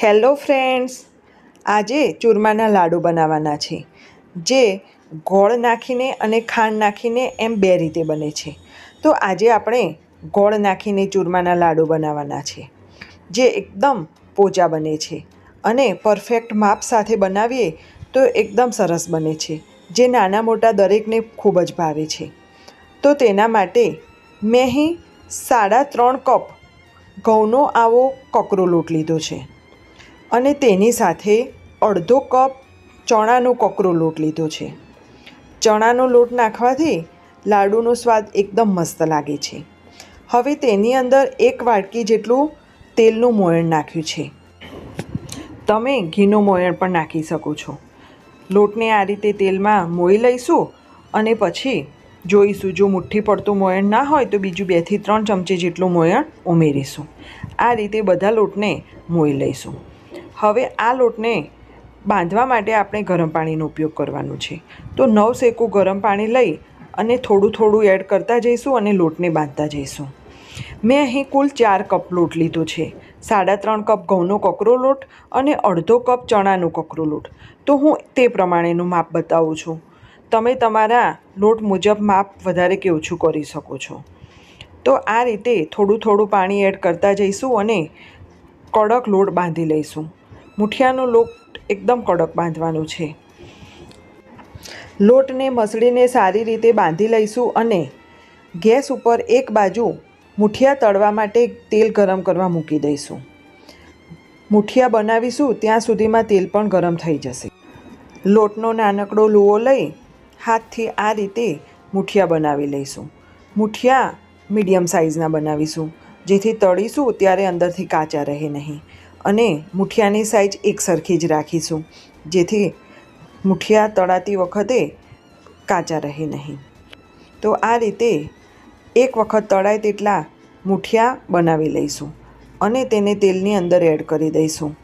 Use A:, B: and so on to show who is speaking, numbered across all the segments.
A: Hello friends, આજે ચૂરમાના લાડુ બનાવવાના છે, જે ગોળ નાખીને અને ખાંડ નાખીને એમ બે રીતે બને છે. તો આજે આપણે ગોળ નાખીને ચૂરમાના લાડુ બનાવવાના છે, જે એકદમ પોચા બને છે અને પરફેક્ટ માપ સાથે બનાવીએ તો એકદમ સરસ બને છે, જે નાના મોટા દરેકને ખૂબ જ ભાવે છે. તો તેના માટે મેં અહીં સાડા ત્રણ કપ ઘઉંનો આવો કકરો લોટ લીધો છે. અને તેની સાથે અડધો કપ ચણાનો કોકરો લોટ લીધો છે. ચણાનો લોટ નાખવાથી લાડુનો સ્વાદ એકદમ મસ્ત લાગે છે. હવે તેની અંદર એક વાટકી જેટલું તેલનું મોયણ નાખ્યું છે. તમે ઘીનું મોયણ પણ નાખી શકો છો. લોટને આ રીતે તેલમાં મોઈ લઈશું અને પછી જોઈશું. જો મુઠ્ઠી પડતું મોયણ ના હોય તો બીજું બેથી ત્રણ ચમચી જેટલું મોયણ ઉમેરીશું. આ રીતે બધા લોટને મોઈ લઈશું. હવે આ લોટને બાંધવા માટે આપણે ગરમ પાણીનો ઉપયોગ કરવાનો છે. તો નવ શેકું ગરમ પાણી લઈ અને થોડું થોડું એડ કરતા જઈશું અને લોટને બાંધતા જઈશું. મેં અહીં કુલ ચાર કપ લોટ લીધો છે. સાડા ત્રણ કપ ઘઉંનો કકરો લોટ અને અડધો કપ ચણાનો કકરો લોટ. તો હું તે પ્રમાણેનું માપ બતાવું છું. તમે તમારા લોટ મુજબ માપ વધારે કે ઓછું કરી શકો છો. તો આ રીતે થોડું થોડું પાણી એડ કરતા જઈશું અને કડક લોટ બાંધી લઈશું. મુઠિયાનો લોટ એકદમ કડક બાંધવાનો છે. લોટને મસળીને સારી રીતે બાંધી લઈશું અને ગેસ ઉપર એક બાજુ મુઠિયા તળવા માટે તેલ ગરમ કરવા મૂકી દઈશું. મુઠિયા બનાવીશું ત્યાં સુધીમાં તેલ પણ ગરમ થઈ જશે. લોટનો નાનકડો લૂવો લઈ હાથથી આ રીતે મુઠિયા બનાવી લઈશું. મુઠિયા મીડિયમ સાઇઝના બનાવીશું. જેથી તળીશું ત્યારે અંદરથી કાચા રહે નહીં. અને મુઠિયાની સાઇઝ એક સરખી જ રાખીશું, જેથી મુઠિયા તળાતી વખતે કાચા રહે નહીં. તો આ રીતે એક વખત તળાય તેટલા મુઠિયા બનાવી લઈશું અને તેને તેલની અંદર એડ કરી દઈશું.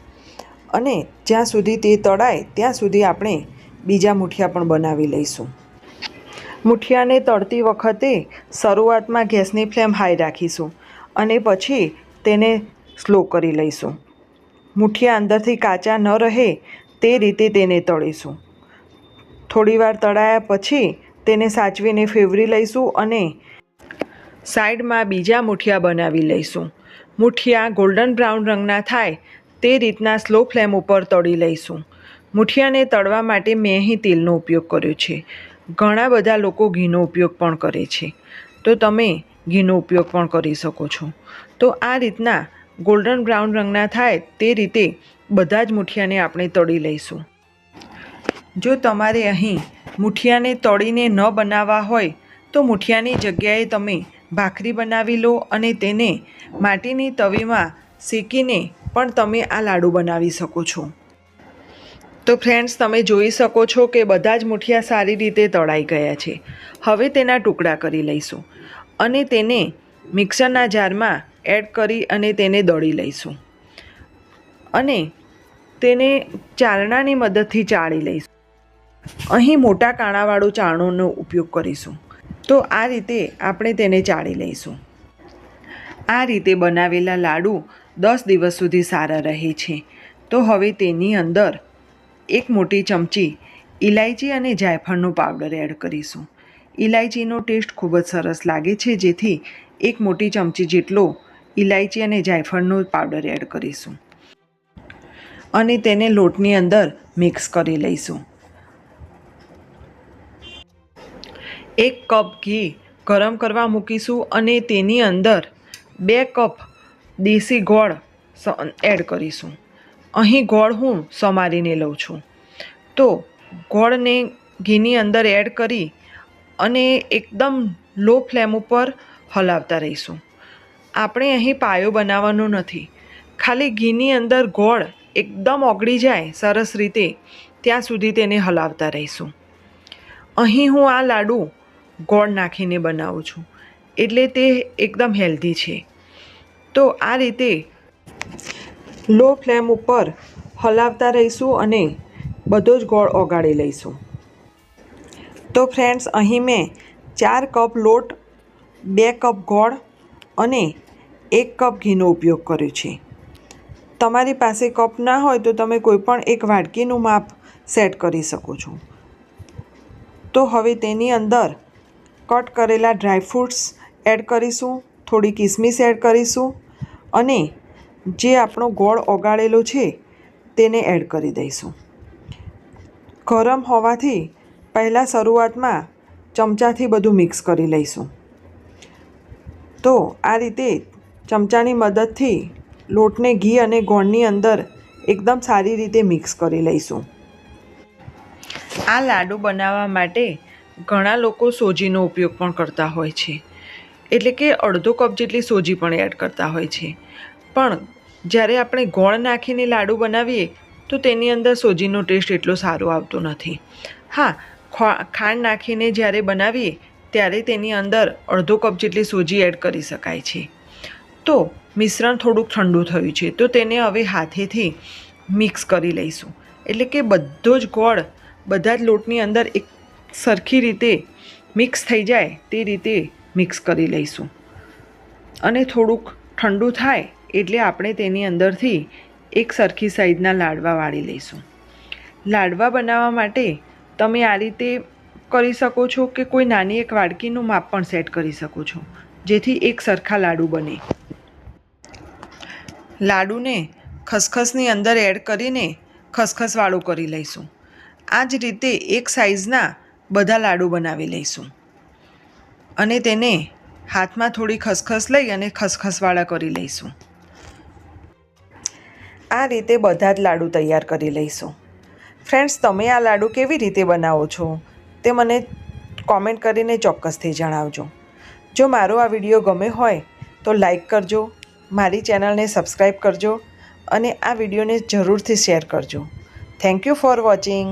A: અને જ્યાં સુધી તે તળાય, ત્યાં સુધી આપણે બીજા મુઠિયા પણ બનાવી લઈશું. મુઠિયાને તળતી વખતે શરૂઆતમાં ગેસની ફ્લેમ હાઈ રાખીશું અને પછી તેને સ્લો કરી લઈશું. મુઠિયા અંદરથી કાચા ન રહે તે રીતે તેને તળીશું. થોડીવાર તળાયા પછી તેને સાચવીને ફેવરી લઈશું અને સાઈડમાં બીજા મુઠિયા બનાવી લઈશું. મુઠિયા ગોલ્ડન બ્રાઉન રંગના થાય તે રીતના સ્લો ફ્લેમ ઉપર તળી લઈશું. મુઠિયાને તળવા માટે મેં અહીં તેલનો ઉપયોગ કર્યો છે. ઘણા બધા લોકો ઘીનો ઉપયોગ પણ કરે છે. તો તમે ઘીનો ઉપયોગ પણ કરી શકો છો. તો આ રીતના ગોલ્ડન બ્રાઉન રંગના થાય તે રીતે બધા જ મુઠિયાને આપણે તળી લઈશું. જો તમારે અહીં મુઠિયાને તળીને ન બનાવવા હોય, તો મુઠિયાની જગ્યાએ તમે ભાખરી બનાવી લો અને તેને માટીની તવીમાં શેકીને પણ તમે આ લાડુ બનાવી શકો છો. તો ફ્રેન્ડ્સ, તમે જોઈ શકો છો કે બધા જ મુઠિયા સારી રીતે તળાઈ ગયા છે. હવે તેના ટુકડા કરી લઈશું અને તેને મિક્સરના જારમાં એડ કરી અને તેને દળી લઈશું. અને તેને ચારણાની મદદથી ચાળી લઈશું. અહીં મોટા કાણાવાળું ચાણોનો ઉપયોગ કરીશું. તો આ રીતે આપણે તેને ચાળી લઈશું. આ રીતે બનાવેલા લાડુ દસ દિવસ સુધી સારા રહે છે. તો હવે તેની અંદર એક મોટી ચમચી ઇલાયચી અને જાયફળનો પાવડર એડ કરીશું. ઇલાયચીનો ટેસ્ટ ખૂબ જ સરસ લાગે છે, જેથી એક મોટી ચમચી જેટલો ઇલાયચી અને જાયફળનો પાવડર એડ કરીશું. અને તેને લોટની અંદર મિક્સ કરી લઈશું. એક કપ ઘી ગરમ કરવા મૂકીશું અને તેની અંદર બે કપ દેશી ગોળ એડ કરીશું. અહીં ગોળ હું સમારીને લઉં છું. તો ગોળને ઘીની અંદર એડ કરી અને એકદમ લો ફ્લેમ ઉપર હલાવતા રહીશું. આપણે અહીં પાયો બનાવવાનો નથી. ખાલી ઘીની અંદર ગોળ એકદમ ઓગળી જાય સરસ રીતે, ત્યાં સુધી તેને હલાવતા રહીશું. અહીં હું આ લાડુ ગોળ નાખીને બનાવું છું, એટલે તે એકદમ હેલ્ધી છે. તો આ રીતે લો ફ્લેમ ઉપર હલાવતા રહીશું અને બધો જ ગોળ ઓગાળી લઈશું. તો ફ્રેન્ડ્સ, અહીં મેં ચાર કપ લોટ, બે કપ ગોળ અને એક કપ ઘીનો ઉપયોગ કર્યો છે. તમારી પાસે કપ ના હોય તો તમે કોઈ પણ એક વાડકીનું માપ સેટ કરી શકો છો. તો હવે તેની અંદર કટ કરેલા ડ્રાયફ્રૂટ્સ એડ કરીશું, થોડી કિસમિસ એડ કરીશું અને જે આપણો ગોળ ઓગાળેલો છે તેને એડ કરી દઈશું. ગરમ હોવાથી પહેલાં શરૂઆતમાં ચમચાથી બધું મિક્સ કરી લઈશું. તો આ રીતે ચમચાની મદદથી લોટને ઘી અને ગોળની અંદર એકદમ સારી રીતે મિક્સ કરી લઈશું. આ લાડુ બનાવવા માટે ઘણા લોકો સોજીનો ઉપયોગ પણ કરતા હોય છે. એટલે કે અડધો કપ જેટલી સોજી પણ એડ કરતા હોય છે. પણ જ્યારે આપણે ગોળ નાખીને લાડુ બનાવીએ, તો તેની અંદર સોજીનો ટેસ્ટ એટલો સારો આવતો નથી. હા ખાંડ નાખીને જ્યારે બનાવીએ, ત્યારે તેની અંદર અડધો કપ જેટલી સોજી એડ કરી શકાય છે. તો મિશ્રણ થોડુંક ઠંડુ થયું છે, તો તેને હવે હાથેથી મિક્સ કરી લઈશું. એટલે કે બધો જ ગોળ બધા જ લોટની અંદર એક સરખી રીતે મિક્સ થઈ જાય તે રીતે મિક્સ કરી લઈશું. અને થોડુંક ઠંડુ થાય એટલે આપણે તેની અંદરથી એક સરખી સાઈઝના લાડવા વાળી લઈશું. લાડવા બનાવવા માટે તમે આ રીતે કરી શકો છો કે કોઈ નાની એક વાડકીનું માપ પણ સેટ કરી શકો છો, જેથી એક સરખા લાડુ બને. લાડુને ખસખસની અંદર એડ કરીને ખસખસવાળું કરી લઈશું. આ જ રીતે એક સાઇઝના બધા લાડુ બનાવી લઈશું. અને તેને હાથમાં થોડી ખસખસ લઈ અને ખસખસવાળા કરી લઈશું. આ રીતે બધા જ લાડુ તૈયાર કરી લઈશું. ફ્રેન્ડ્સ, તમે આ લાડુ કેવી રીતે બનાવો છો તે મને કોમેન્ટ કરીને ચોક્કસથી જણાવજો. જો મારો આ વીડિયો ગમે હોય તો લાઈક કરજો મારી ચેનલને સબસ્ક્રાઈબ કરજો અને આ વિડીયોને જરૂરથી શેર કરજો. Thank you for watching